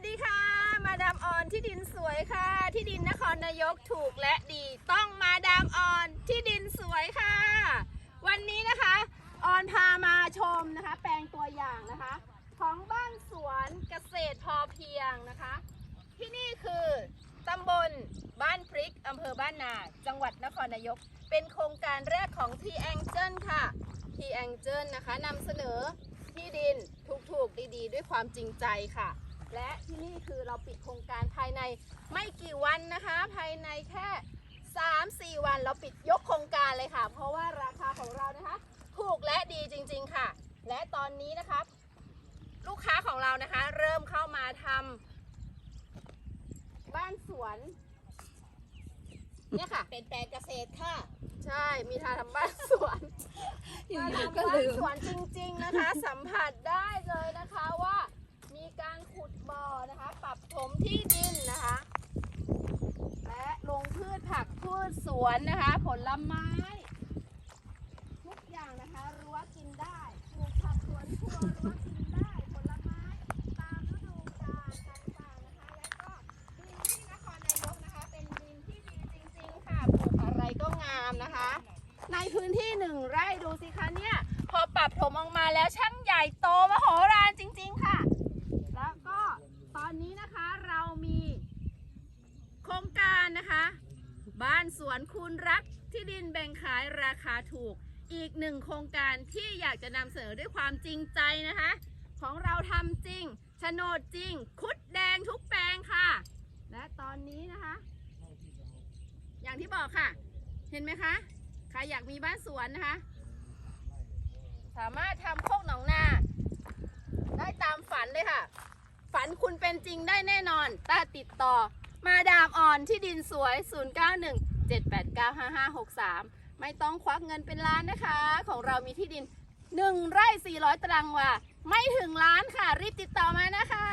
สดีค่ะ มาดามออนที่ดินสวยค่ะ ที่ดินนครนายกถูกและดีต้องมาดามออนที่ดินสวยค่ะ วันนี้นะคะออนพามาชมนะคะ แปลงตัวอย่างนะคะ ของบ้านสวนเกษตรพอเพียงนะคะ ที่นี่คือตำบลบ้านพริกอำเภอบ้านนา จังหวัดนครนายก เป็นโครงการแรกของ T Angel ค่ะ T Angel นะคะนำเสนอที่ดินถูกๆดีๆ ด้วยความจริงใจค่ะ และที่นี่คือเราปิดโครงการภายในไม่กี่วันนะคะ ภายในแค่ 3-4 วันเราปิดยกโครงการเลยค่ะ เพราะว่าราคาของเรานะคะ ถูกและดีจริง ๆค่ะ และตอนนี้นะคะลูกค้าของเรานะคะ เริ่มเข้ามาทำบ้านสวนเนี่ยค่ะ เป็นแปลงเกษตรค่ะ ใช่มีทางทำบ้านสวนอยู่มาๆทำก็บ้านลืมสวนจริง ๆนะคะ สัมผัสได้เลยนะคะว่า มีการขุดบ่อนะคะ ปรับถ มที่ดินนะคะ และลงพืชผักพืชสวนนะคะ ผลไม้ ทุกอย่างนะคะรั้วกินได้ปลูกผักสวนครัวรั้วกินได้ผลไม้ตามฤดูกาลต่างๆนะคะ แล้วก็ดินที่นครนายกนะคะ เป็นดินที่ดีจริงๆค่ะปลูกอะไรก็งามนะคะ ในพื้นที่หนึ่งไร่ดูสิคะเนี่ยพอปรับถมออกมาแล้วช่างใหญ่โตมโหฬารจริง ๆค่ะ แล้วก็ตอนนี้นะคะเรามีโครงการ นะคะ บ้านสวนคูณรักที่ดินแบ่งขายราคาถูก อีกหนึ่งโครงการที่อยากจะนำเสนอด้วยความจริงใจนะคะ ของเราทำจริงโฉนดจริง คุดแดงทุกแปลงค่ะ และตอนนี้นะคะ อย่างที่บอกค่ะ เห็นไหมคะใครอยากมีบ้านสวนนะคะ สามารถทำโคกหนองนาได้ตามฝันเลยค่ะ ฝันคุณเป็นจริงได้แน่นอนถ้าติดต่อ มาดามอ่อนที่ดินสวย 091 789 5563 ไม่ต้องควักเงินเป็นล้านนะคะ ของเรามีที่ดิน 1 ไร่ 400 ตารางวา ไม่ถึงล้านค่ะ รีบติดต่อมานะคะ